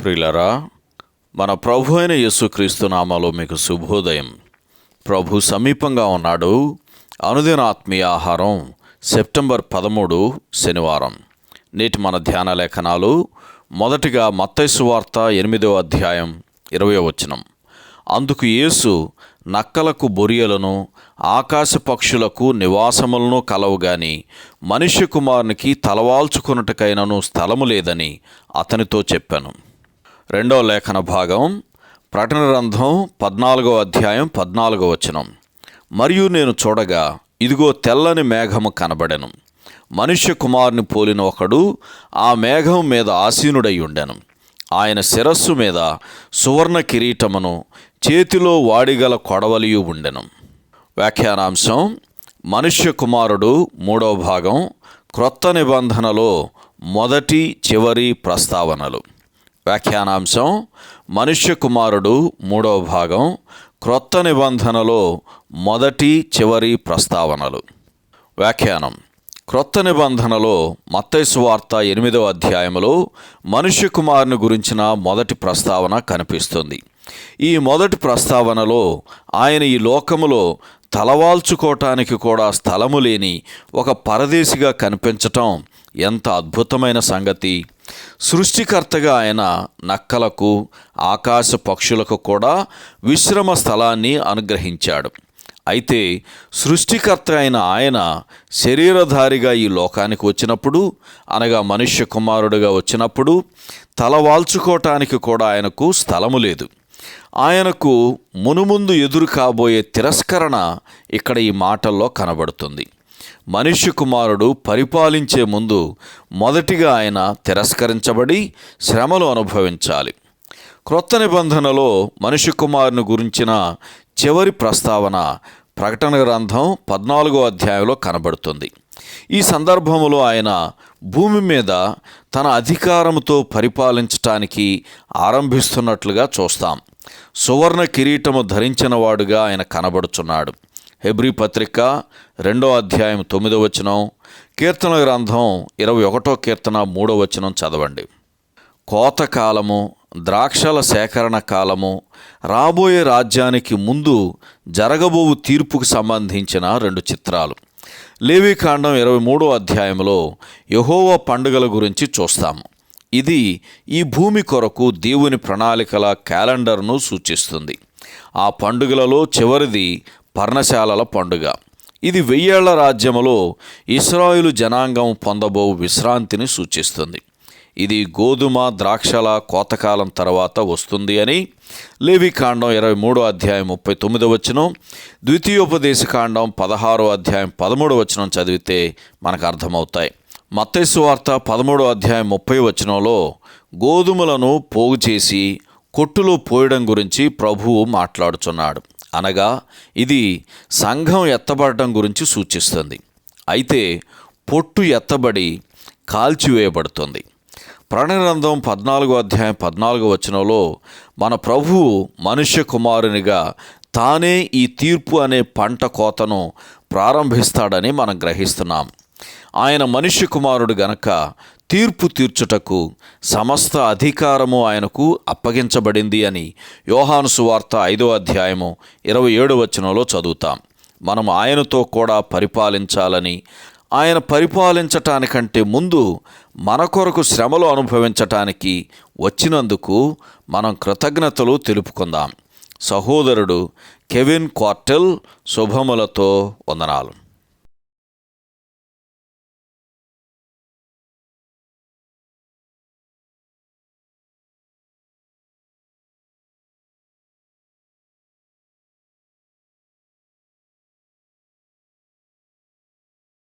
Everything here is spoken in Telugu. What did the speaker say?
ప్రియులరా మన ప్రభు అయిన యేసుక్రీస్తు నామాలో మీకు శుభోదయం. ప్రభు సమీపంగా ఉన్నాడు. అనుదిన ఆత్మీయ ఆహారం సెప్టెంబర్ పదమూడు శనివారం. నేటి మన ధ్యాన లేఖనాలు మొదటిగా మత్తైసు వార్త ఎనిమిదో అధ్యాయం ఇరవై వచనం. అందుకు యేసు నక్కలకు బొరియలను ఆకాశ పక్షులకు నివాసములను కలవుగాని మనిషి కుమారునికి తలవాల్చుకొనుటకైనను స్థలము లేదని అతనితో చెప్పాను. రెండో లేఖన భాగం ప్రకటన గ్రంథం పద్నాలుగో అధ్యాయం పద్నాలుగో వచనం. మరియు నేను చూడగా ఇదిగో తెల్లని మేఘము కనబడెను. మనుష్య కుమారుని పోలిన ఒకడు ఆ మేఘం మీద ఆసీనుడై ఉండెను. ఆయన శిరస్సు మీద సువర్ణ కిరీటమును చేతిలో వాడిగల కొడవలియు ఉండెను. వ్యాఖ్యానాంశం మనుష్య కుమారుడు మూడవ భాగం క్రొత్త నిబంధనలో మొదటి చివరి ప్రస్తావనలు. వ్యాఖ్యానాంశం మనుష్య కుమారుడు మూడవ భాగం క్రొత్త నిబంధనలో మొదటి చివరి ప్రస్తావనలు. వ్యాఖ్యానం. క్రొత్త నిబంధనలో మత్తైసు వార్త ఎనిమిదవ అధ్యాయంలో మనుష్య కుమారుని గురించిన మొదటి ప్రస్తావన కనిపిస్తుంది. ఈ మొదటి ప్రస్తావనలో ఆయన ఈ లోకములో తలవాల్చుకోవటానికి కూడా స్థలము లేని ఒక పరదేశిగా కనిపించటం ఎంత అద్భుతమైన సంగతి. సృష్టికర్తగా ఆయన నక్కలకు ఆకాశ పక్షులకు కూడా విశ్రమ స్థలాన్ని అనుగ్రహించాడు. అయితే సృష్టికర్త అయిన ఆయన శరీరధారిగా ఈ లోకానికి వచ్చినప్పుడు అనగా మనుష్య కుమారుడుగా వచ్చినప్పుడు తల వాల్చుకోవటానికి కూడా ఆయనకు స్థలము లేదు. ఆయనకు మునుముందు ఎదురు కాబోయే తిరస్కరణ ఇక్కడ ఈ మాటల్లో కనబడుతుంది. మనుష్య కుమారుడు పరిపాలించే ముందు మొదటిగా ఆయన తిరస్కరించబడి శ్రమలు అనుభవించాలి. క్రొత్త నిబంధనలో మనుష్య కుమారుని గురించిన చివరి ప్రస్తావన ప్రకటన గ్రంథం పద్నాలుగో అధ్యాయంలో కనబడుతుంది. ఈ సందర్భంలో ఆయన భూమి మీద తన అధికారంతో పరిపాలించటానికి ఆరంభిస్తున్నట్లుగా చూస్తాం. సువర్ణ కిరీటము ధరించినవాడుగా ఆయన కనబడుచున్నాడు. హెబ్రి పత్రిక రెండో అధ్యాయం తొమ్మిదో వచనం కీర్తన గ్రంథం ఇరవై ఒకటో కీర్తన మూడో వచనం చదవండి. కోత కాలము ద్రాక్షల సేకరణ కాలము రాబోయే రాజ్యానికి ముందు జరగబోవు తీర్పుకు సంబంధించిన రెండు చిత్రాలు. లేవీకాండం ఇరవై మూడో అధ్యాయంలో యహోవ పండుగల గురించి చూస్తాము. ఇది ఈ భూమి కొరకు దేవుని ప్రణాళికల క్యాలెండర్ను సూచిస్తుంది. ఆ పండుగలలో చివరిది పర్ణశాలల పండుగ. ఇది వెయ్యేళ్ళ రాజ్యములో ఇస్రాయిలు జనాంగం పొందబో విశ్రాంతిని సూచిస్తుంది. ఇది గోధుమ ద్రాక్షల కోతకాలం తర్వాత వస్తుంది అని లేవికాండం ఇరవై మూడో అధ్యాయం ముప్పై తొమ్మిదో వచనం ద్వితీయోపదేశ కాండం పదహారో అధ్యాయం పదమూడో వచనం చదివితే మనకు అర్థమవుతాయి. మత్తైసు వార్త పదమూడో అధ్యాయం ముప్పై వచనంలో గోధుమలను పోగు చేసి కొట్టులో పోయడం గురించి ప్రభువు మాట్లాడుచున్నాడు. అనగా ఇది సంఘం ఎత్తబడటం గురించి సూచిస్తుంది. అయితే పొట్టు ఎత్తబడి కాల్చివేయబడుతుంది. ప్రణగ్రంథం పద్నాలుగో అధ్యాయం పద్నాలుగో వచనంలో మన ప్రభువు మనుష్య కుమారునిగా తానే ఈ తీర్పు అనే పంట కోతను ప్రారంభిస్తాడని మనం గ్రహిస్తున్నాం. ఆయన మనిషి కుమారుడు గనక తీర్పు తీర్చుటకు సమస్త అధికారము ఆయనకు అప్పగించబడింది అని యోహాను సువార్త ఐదో అధ్యాయము ఇరవై ఏడు వచనంలో చదువుతాం. మనం ఆయనతో కూడా పరిపాలించాలని ఆయన పరిపాలించటానికంటే ముందు మన కొరకు శ్రమలు అనుభవించటానికి వచ్చినందుకు మనం కృతజ్ఞతలు తెలుపుకుందాం. సహోదరుడు కెవిన్ క్వార్టెల్ శుభములతో వందనాలు.